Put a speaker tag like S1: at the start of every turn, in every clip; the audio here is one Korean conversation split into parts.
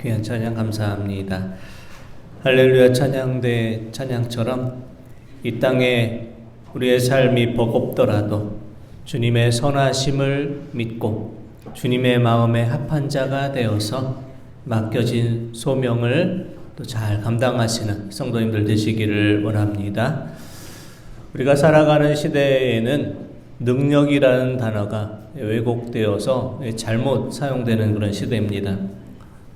S1: 귀한 찬양 감사합니다. 할렐루야 찬양대 찬양처럼 이 땅에 우리의 삶이 버겁더라도 주님의 선하심을 믿고 주님의 마음에 합한 자가 되어서 맡겨진 소명을 또 잘 감당하시는 성도님들 되시기를 원합니다. 우리가 살아가는 시대에는 능력이라는 단어가 왜곡되어서 잘못 사용되는 그런 시대입니다.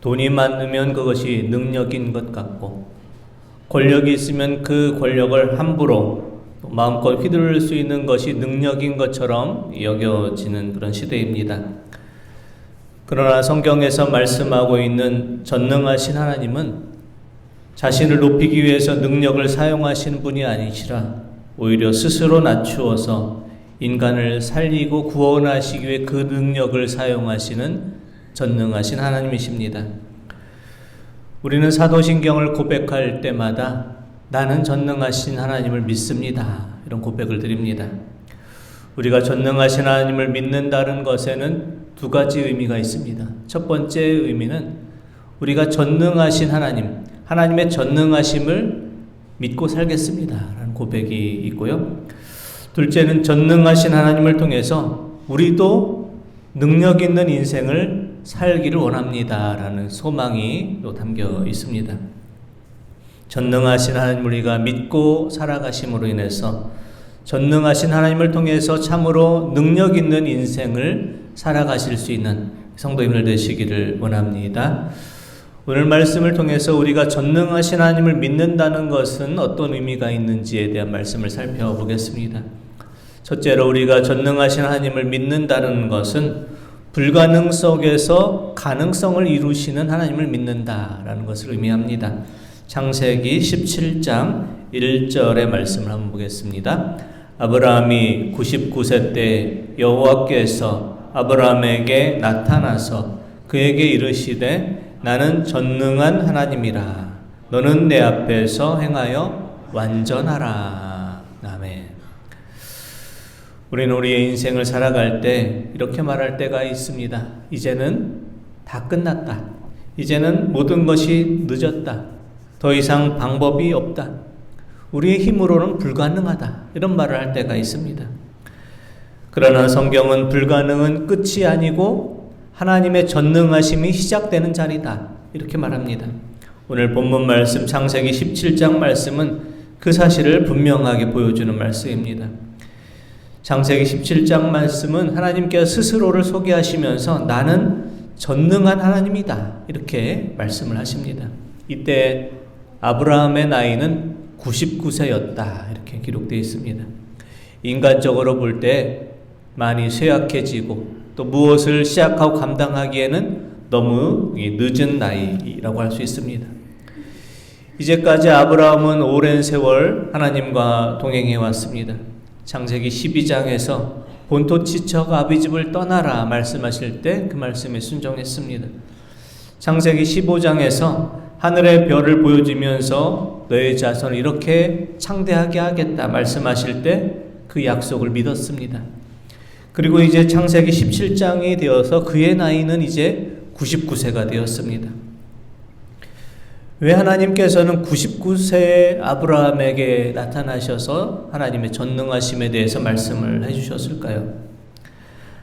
S1: 돈이 많으면 그것이 능력인 것 같고, 권력이 있으면 그 권력을 함부로 마음껏 휘두를 수 있는 것이 능력인 것처럼 여겨지는 그런 시대입니다. 그러나 성경에서 말씀하고 있는 전능하신 하나님은 자신을 높이기 위해서 능력을 사용하시는 분이 아니시라 오히려 스스로 낮추어서 인간을 살리고 구원하시기 위해 그 능력을 사용하시는 전능하신 하나님이십니다. 우리는 사도신경을 고백할 때마다 나는 전능하신 하나님을 믿습니다. 이런 고백을 드립니다. 우리가 전능하신 하나님을 믿는다는 것에는 두 가지 의미가 있습니다. 첫 번째 의미는 우리가 전능하신 하나님, 하나님의 전능하심을 믿고 살겠습니다. 라는 고백이 있고요. 둘째는 전능하신 하나님을 통해서 우리도 능력 있는 인생을 살기를 원합니다. 라는 소망이 또 담겨 있습니다. 전능하신 하나님 우리가 믿고 살아가심으로 인해서 전능하신 하나님을 통해서 참으로 능력 있는 인생을 살아가실 수 있는 성도님들 되시기를 원합니다. 오늘 말씀을 통해서 우리가 전능하신 하나님을 믿는다는 것은 어떤 의미가 있는지에 대한 말씀을 살펴보겠습니다. 첫째로 우리가 전능하신 하나님을 믿는다는 것은 불가능 속에서 가능성을 이루시는 하나님을 믿는다라는 것을 의미합니다. 창세기 17장 1절의 말씀을 한번 보겠습니다. 아브라함이 99세 때 여호와께서 아브라함에게 나타나서 그에게 이르시되 나는 전능한 하나님이라. 너는 내 앞에서 행하여 완전하라. 우리는 우리의 인생을 살아갈 때 이렇게 말할 때가 있습니다. 이제는 다 끝났다. 이제는 모든 것이 늦었다. 더 이상 방법이 없다. 우리의 힘으로는 불가능하다. 이런 말을 할 때가 있습니다. 그러나 성경은 불가능은 끝이 아니고 하나님의 전능하심이 시작되는 자리다. 이렇게 말합니다. 오늘 본문 말씀 창세기 17장 말씀은 그 사실을 분명하게 보여주는 말씀입니다. 창세기 17장 말씀은 하나님께서 스스로를 소개하시면서 나는 전능한 하나님이다. 이렇게 말씀을 하십니다. 이때 아브라함의 나이는 99세였다. 이렇게 기록되어 있습니다. 인간적으로 볼 때 많이 쇠약해지고 또 무엇을 시작하고 감당하기에는 너무 늦은 나이라고 할 수 있습니다. 이제까지 아브라함은 오랜 세월 하나님과 동행해 왔습니다. 창세기 12장에서 본토 지척 아비 집을 떠나라 말씀하실 때 그 말씀에 순종했습니다. 창세기 15장에서 하늘의 별을 보여주면서 너의 자손을 이렇게 창대하게 하겠다 말씀하실 때 그 약속을 믿었습니다. 그리고 이제 창세기 17장이 되어서 그의 나이는 이제 99세가 되었습니다. 왜 하나님께서는 99세 아브라함에게 나타나셔서 하나님의 전능하심에 대해서 말씀을 해주셨을까요?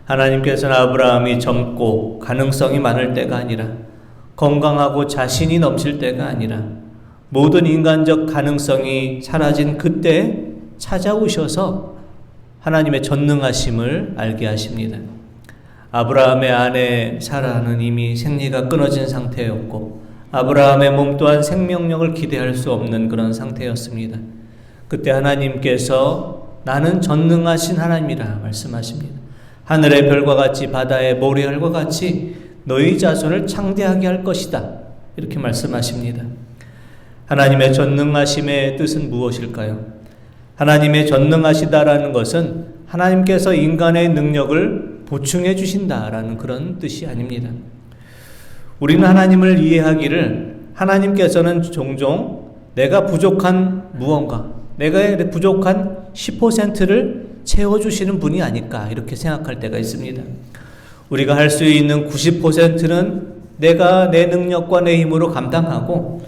S1: 하나님께서는 아브라함이 젊고 가능성이 많을 때가 아니라 건강하고 자신이 넘칠 때가 아니라 모든 인간적 가능성이 사라진 그때 찾아오셔서 하나님의 전능하심을 알게 하십니다. 아브라함의 아내 사라는 이미 생리가 끊어진 상태였고 아브라함의 몸 또한 생명력을 기대할 수 없는 그런 상태였습니다. 그때 하나님께서 나는 전능하신 하나님이라 말씀하십니다. 하늘의 별과 같이 바다의 모래알과 같이 너희 자손을 창대하게 할 것이다. 이렇게 말씀하십니다. 하나님의 전능하심의 뜻은 무엇일까요? 하나님의 전능하시다라는 것은 하나님께서 인간의 능력을 보충해 주신다라는 그런 뜻이 아닙니다. 우리는 하나님을 이해하기를 하나님께서는 종종 내가 부족한 무언가, 내가 부족한 10%를 채워주시는 분이 아닐까 이렇게 생각할 때가 있습니다. 우리가 할 수 있는 90%는 내가 내 능력과 내 힘으로 감당하고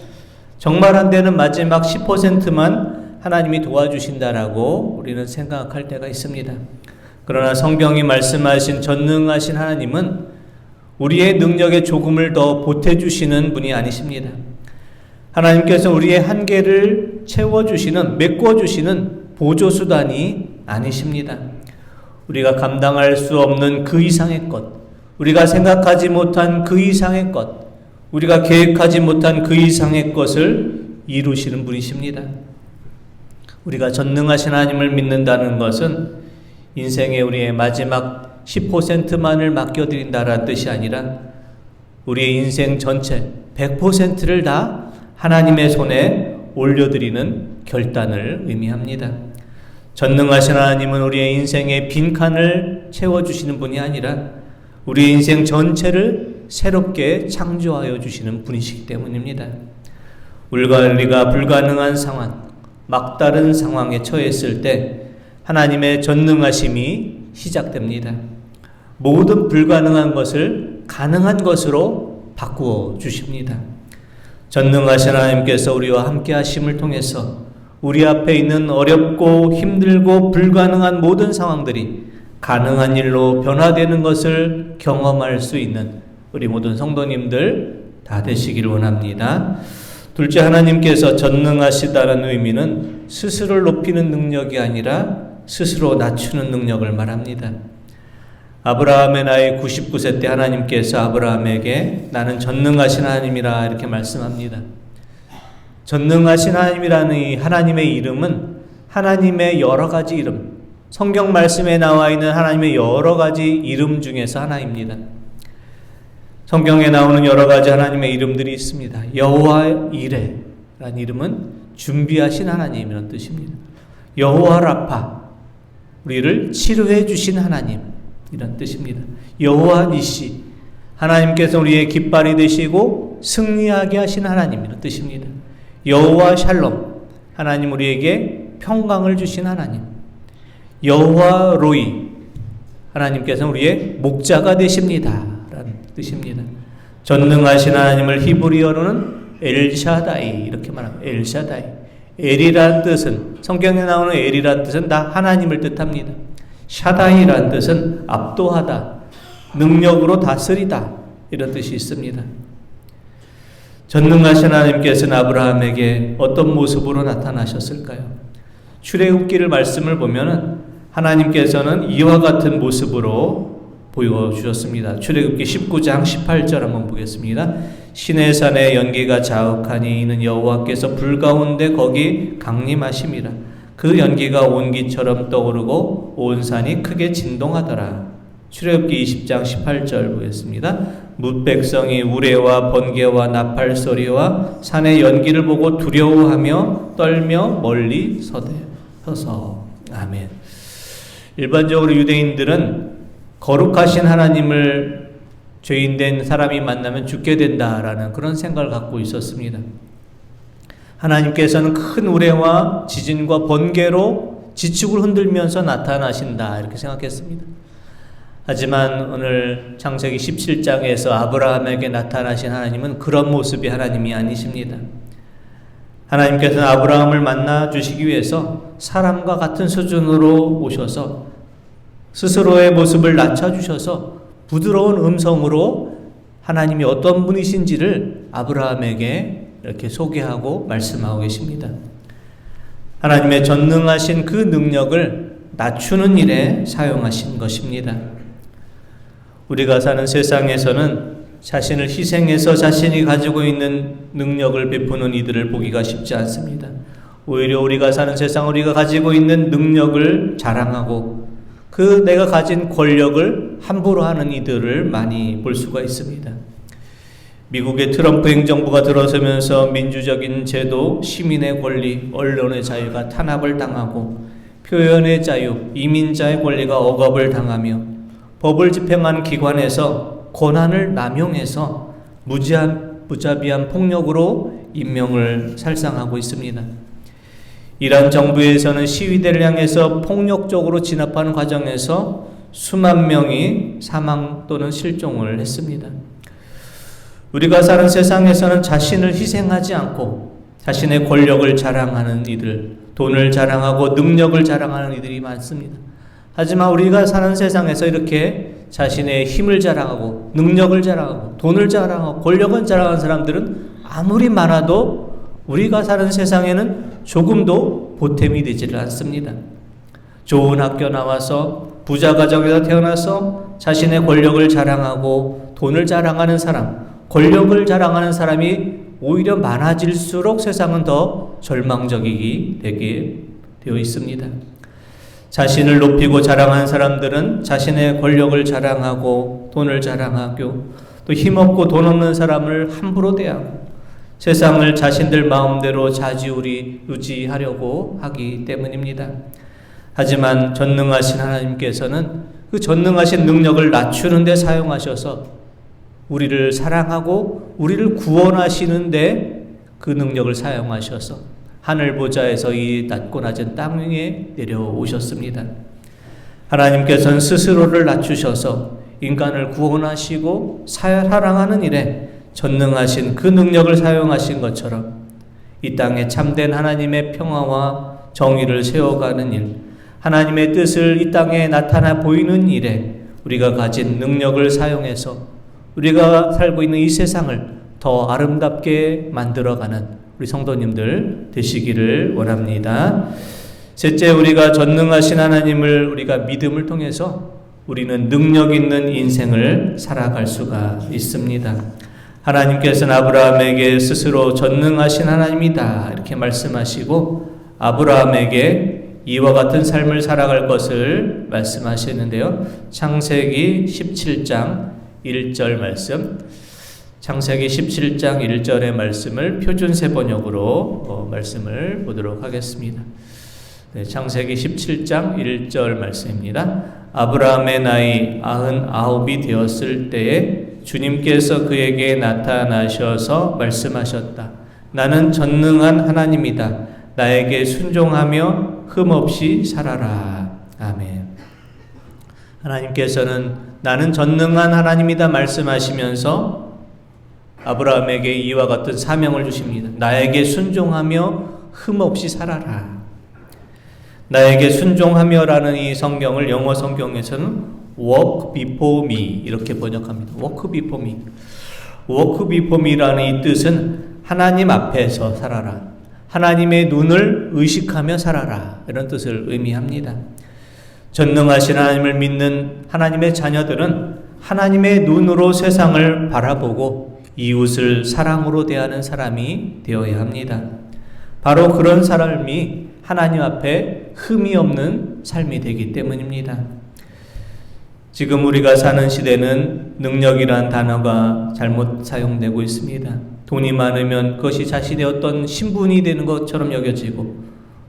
S1: 정말 안 되는 마지막 10%만 하나님이 도와주신다라고 우리는 생각할 때가 있습니다. 그러나 성경이 말씀하신 전능하신 하나님은 우리의 능력에 조금을 더 보태주시는 분이 아니십니다. 하나님께서 우리의 한계를 채워주시는, 메꿔주시는 보조수단이 아니십니다. 우리가 감당할 수 없는 그 이상의 것, 우리가 생각하지 못한 그 이상의 것, 우리가 계획하지 못한 그 이상의 것을 이루시는 분이십니다. 우리가 전능하신 하나님을 믿는다는 것은 인생의 우리의 마지막 10%만을 맡겨드린다라는 뜻이 아니라 우리의 인생 전체 100%를 다 하나님의 손에 올려드리는 결단을 의미합니다. 전능하신 하나님은 우리의 인생의 빈칸을 채워주시는 분이 아니라 우리 인생 전체를 새롭게 창조하여 주시는 분이시기 때문입니다. 우리가 불가능한 상황, 막다른 상황에 처했을 때 하나님의 전능하심이 시작됩니다. 모든 불가능한 것을 가능한 것으로 바꾸어 주십니다. 전능하신 하나님께서 우리와 함께 하심을 통해서 우리 앞에 있는 어렵고 힘들고 불가능한 모든 상황들이 가능한 일로 변화되는 것을 경험할 수 있는 우리 모든 성도님들 다 되시길 원합니다. 둘째 하나님께서 전능하시다는 의미는 스스로를 높이는 능력이 아니라 스스로 낮추는 능력을 말합니다. 아브라함의 나이 99세 때 하나님께서 아브라함에게 나는 전능하신 하나님이라 이렇게 말씀합니다. 전능하신 하나님이라는 이 하나님의 이름은 하나님의 여러 가지 이름, 성경 말씀에 나와 있는 하나님의 여러 가지 이름 중에서 하나입니다. 성경에 나오는 여러 가지 하나님의 이름들이 있습니다. 여호와 이레라는 이름은 준비하신 하나님이라는 뜻입니다. 여호와 라파 우리를 치료해 주신 하나님 이런 뜻입니다. 여호와 니시 하나님께서 우리의 깃발이 되시고 승리하게 하신 하나님 이런 뜻입니다. 여호와 샬롬 하나님 우리에게 평강을 주신 하나님 여호와 로이 하나님께서 우리의 목자가 되십니다. 라는 뜻입니다. 전능하신 하나님을 히브리어로는 엘샤다이 이렇게 말합니다. 엘샤다이 엘이란 뜻은 성경에 나오는 엘이란 뜻은 다 하나님을 뜻합니다. 샤다이란 뜻은 압도하다, 능력으로 다스리다 이런 뜻이 있습니다. 전능하신 하나님께서는 아브라함에게 어떤 모습으로 나타나셨을까요? 출애굽기를 말씀을 보면은 하나님께서는 이와 같은 모습으로 보여주셨습니다. 출애굽기 19장 18절 한번 보겠습니다. 신의 산에 연기가 자욱하니 이는 여호와께서 불 가운데 거기 강림하심이라. 그 연기가 온기처럼 떠오르고 온 산이 크게 진동하더라. 출애굽기 20장 18절 보겠습니다. 뭇 백성이 우레와 번개와 나팔 소리와 산의 연기를 보고 두려워하며 떨며 멀리 서대 서서 아멘. 일반적으로 유대인들은 거룩하신 하나님을 죄인된 사람이 만나면 죽게 된다라는 그런 생각을 갖고 있었습니다. 하나님께서는 큰 우레와 지진과 번개로 지축을 흔들면서 나타나신다 이렇게 생각했습니다. 하지만 오늘 창세기 17장에서 아브라함에게 나타나신 하나님은 그런 모습이 하나님이 아니십니다. 하나님께서는 아브라함을 만나 주시기 위해서 사람과 같은 수준으로 오셔서 스스로의 모습을 낮춰주셔서 부드러운 음성으로 하나님이 어떤 분이신지를 아브라함에게 이렇게 소개하고 말씀하고 계십니다. 하나님의 전능하신 그 능력을 낮추는 일에 사용하신 것입니다. 우리가 사는 세상에서는 자신을 희생해서 자신이 가지고 있는 능력을 베푸는 이들을 보기가 쉽지 않습니다. 오히려 우리가 사는 세상 우리가 가지고 있는 능력을 자랑하고 그 내가 가진 권력을 함부로 하는 이들을 많이 볼 수가 있습니다. 미국의 트럼프 행정부가 들어서면서 민주적인 제도, 시민의 권리, 언론의 자유가 탄압을 당하고 표현의 자유, 이민자의 권리가 억압을 당하며 법을 집행한 기관에서 권한을 남용해서 무지한 무자비한 폭력으로 인명을 살상하고 있습니다. 이란 정부에서는 시위대를 향해서 폭력적으로 진압하는 과정에서 수만 명이 사망 또는 실종을 했습니다. 우리가 사는 세상에서는 자신을 희생하지 않고 자신의 권력을 자랑하는 이들, 돈을 자랑하고 능력을 자랑하는 이들이 많습니다. 하지만 우리가 사는 세상에서 이렇게 자신의 힘을 자랑하고 능력을 자랑하고 돈을 자랑하고 권력을 자랑하는 사람들은 아무리 많아도 우리가 사는 세상에는 조금도 보탬이 되지를 않습니다. 좋은 학교 나와서 부자 가정에서 태어나서 자신의 권력을 자랑하고 돈을 자랑하는 사람, 권력을 자랑하는 사람이 오히려 많아질수록 세상은 더 절망적이게 되어 있습니다. 자신을 높이고 자랑하는 사람들은 자신의 권력을 자랑하고 돈을 자랑하고 또 힘없고 돈 없는 사람을 함부로 대하고 세상을 자신들 마음대로 자지우리 유지하려고 하기 때문입니다. 하지만 전능하신 하나님께서는 그 전능하신 능력을 낮추는 데 사용하셔서 우리를 사랑하고 우리를 구원하시는데 그 능력을 사용하셔서 하늘 보좌에서 이 낮고 낮은 땅 위에 내려오셨습니다. 하나님께서는 스스로를 낮추셔서 인간을 구원하시고 사랑하는 일에 전능하신 그 능력을 사용하신 것처럼 이 땅에 참된 하나님의 평화와 정의를 세워가는 일, 하나님의 뜻을 이 땅에 나타나 보이는 일에 우리가 가진 능력을 사용해서 우리가 살고 있는 이 세상을 더 아름답게 만들어가는 우리 성도님들 되시기를 원합니다. 셋째, 우리가 전능하신 하나님을 우리가 믿음을 통해서 우리는 능력 있는 인생을 살아갈 수가 있습니다. 하나님께서는 아브라함에게 스스로 전능하신 하나님이다. 이렇게 말씀하시고 아브라함에게 이와 같은 삶을 살아갈 것을 말씀하시는데요. 창세기 17장 1절 말씀. 창세기 17장 1절의 말씀을 표준 세 번역으로 어, 말씀을 보도록 하겠습니다. 네, 창세기 17장 1절 말씀입니다. 아브라함의 나이 99이 되었을 때에 주님께서 그에게 나타나셔서 말씀하셨다. 나는 전능한 하나님이다. 나에게 순종하며 흠없이 살아라. 아멘. 하나님께서는 나는 전능한 하나님이다 말씀하시면서 아브라함에게 이와 같은 사명을 주십니다. 나에게 순종하며 흠없이 살아라. 나에게 순종하며라는 이 성경을 영어 성경에서는 walk before me 이렇게 번역합니다. walk before me. walk before me라는 이 뜻은 하나님 앞에서 살아라. 하나님의 눈을 의식하며 살아라. 이런 뜻을 의미합니다. 전능하신 하나님을 믿는 하나님의 자녀들은 하나님의 눈으로 세상을 바라보고 이웃을 사랑으로 대하는 사람이 되어야 합니다. 바로 그런 사람이 하나님 앞에 흠이 없는 삶이 되기 때문입니다. 지금 우리가 사는 시대는 능력이란 단어가 잘못 사용되고 있습니다. 돈이 많으면 그것이 자신의 어떤 신분이 되는 것처럼 여겨지고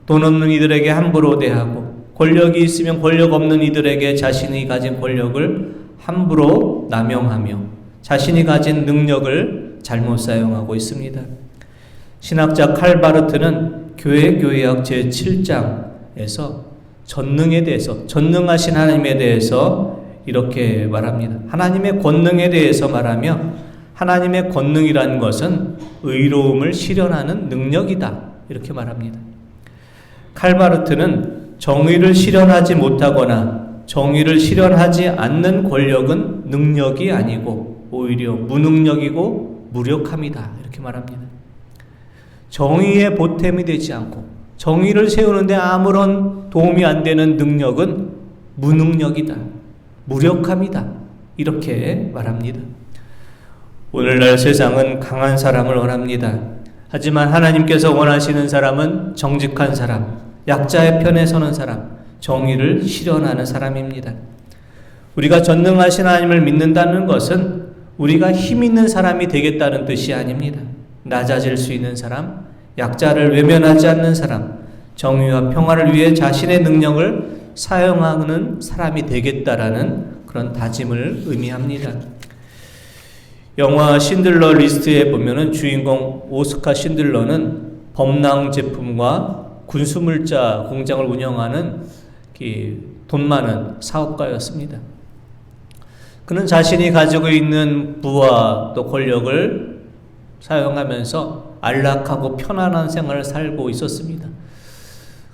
S1: 돈 없는 이들에게 함부로 대하고 권력이 있으면 권력 없는 이들에게 자신이 가진 권력을 함부로 남용하며 자신이 가진 능력을 잘못 사용하고 있습니다. 신학자 칼바르트는 교회 교회학 제7장에서 전능에 대해서 전능하신 하나님에 대해서 이렇게 말합니다. 하나님의 권능에 대해서 말하며 하나님의 권능이라는 것은 의로움을 실현하는 능력이다. 이렇게 말합니다. 칼바르트는 정의를 실현하지 못하거나 정의를 실현하지 않는 권력은 능력이 아니고 오히려 무능력이고 무력함이다. 이렇게 말합니다. 정의의 보탬이 되지 않고 정의를 세우는데 아무런 도움이 안 되는 능력은 무능력이다. 무력함이다. 이렇게 말합니다. 오늘날 세상은 강한 사람을 원합니다. 하지만 하나님께서 원하시는 사람은 정직한 사람, 약자의 편에 서는 사람, 정의를 실현하는 사람입니다. 우리가 전능하신 하나님을 믿는다는 것은 우리가 힘 있는 사람이 되겠다는 뜻이 아닙니다. 낮아질 수 있는 사람, 약자를 외면하지 않는 사람, 정의와 평화를 위해 자신의 능력을 사용하는 사람이 되겠다라는 그런 다짐을 의미합니다. 영화 신들러 리스트에 보면은 주인공 오스카 신들러는 범랑 제품과 군수물자 공장을 운영하는 돈 많은 사업가였습니다. 그는 자신이 가지고 있는 부와 또 권력을 사용하면서 안락하고 편안한 생활을 살고 있었습니다.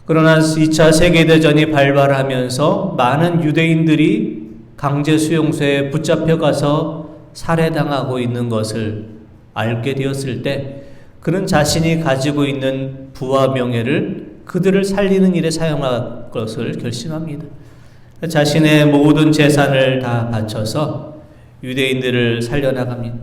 S1: 그러나 2차 세계대전이 발발하면서 많은 유대인들이 강제 수용소에 붙잡혀 가서 살해당하고 있는 것을 알게 되었을 때 그는 자신이 가지고 있는 부와 명예를 그들을 살리는 일에 사용할 것을 결심합니다. 자신의 모든 재산을 다 바쳐서 유대인들을 살려나갑니다.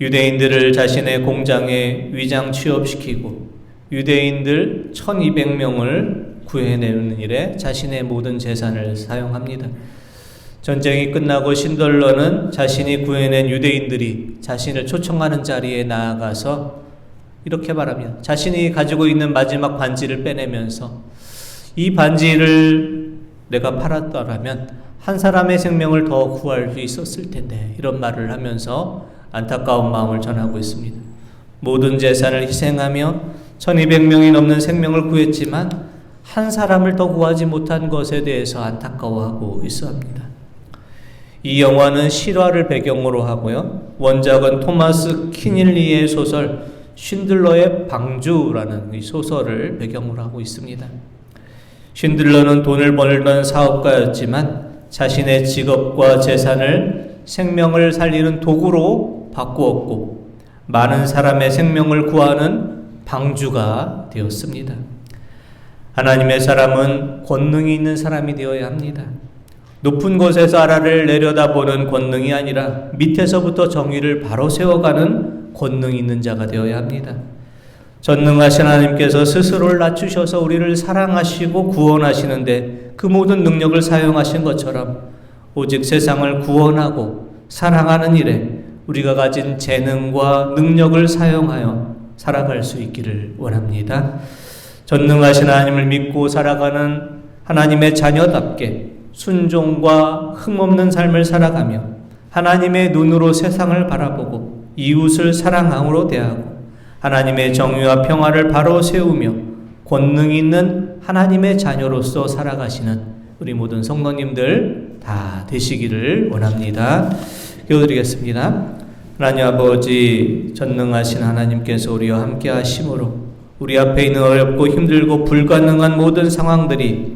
S1: 유대인들을 자신의 공장에 위장 취업시키고 유대인들 1200명을 구해내는 일에 자신의 모든 재산을 사용합니다. 전쟁이 끝나고 신덜러는 자신이 구해낸 유대인들이 자신을 초청하는 자리에 나아가서 이렇게 말합니다. 자신이 가지고 있는 마지막 반지를 빼내면서 이 반지를 내가 팔았더라면 한 사람의 생명을 더 구할 수 있었을 텐데 이런 말을 하면서 안타까운 마음을 전하고 있습니다. 모든 재산을 희생하며 1200명이 넘는 생명을 구했지만 한 사람을 더 구하지 못한 것에 대해서 안타까워하고 있어 합니다. 이 영화는 실화를 배경으로 하고요. 원작은 토마스 키닐리의 소설 쉰들러의 방주라는 이 소설을 배경으로 하고 있습니다. 쉰들러는 돈을 벌던 사업가였지만 자신의 직업과 재산을 생명을 살리는 도구로 바꾸었고 많은 사람의 생명을 구하는 방주가 되었습니다. 하나님의 사람은 권능이 있는 사람이 되어야 합니다. 높은 곳에서 아라를 내려다보는 권능이 아니라 밑에서부터 정의를 바로 세워가는 권능이 있는 자가 되어야 합니다. 전능하신 하나님께서 스스로를 낮추셔서 우리를 사랑하시고 구원하시는데 그 모든 능력을 사용하신 것처럼 오직 세상을 구원하고 사랑하는 일에 우리가 가진 재능과 능력을 사용하여 살아갈 수 있기를 원합니다. 전능하신 하나님을 믿고 살아가는 하나님의 자녀답게 순종과 흠없는 삶을 살아가며 하나님의 눈으로 세상을 바라보고 이웃을 사랑함으로 대하고 하나님의 정의와 평화를 바로 세우며 권능 있는 하나님의 자녀로서 살아가시는 우리 모든 성도님들 다 되시기를 원합니다. 기도드리겠습니다. 하나님 아버지 전능하신 하나님께서 우리와 함께 하심으로 우리 앞에 있는 어렵고 힘들고 불가능한 모든 상황들이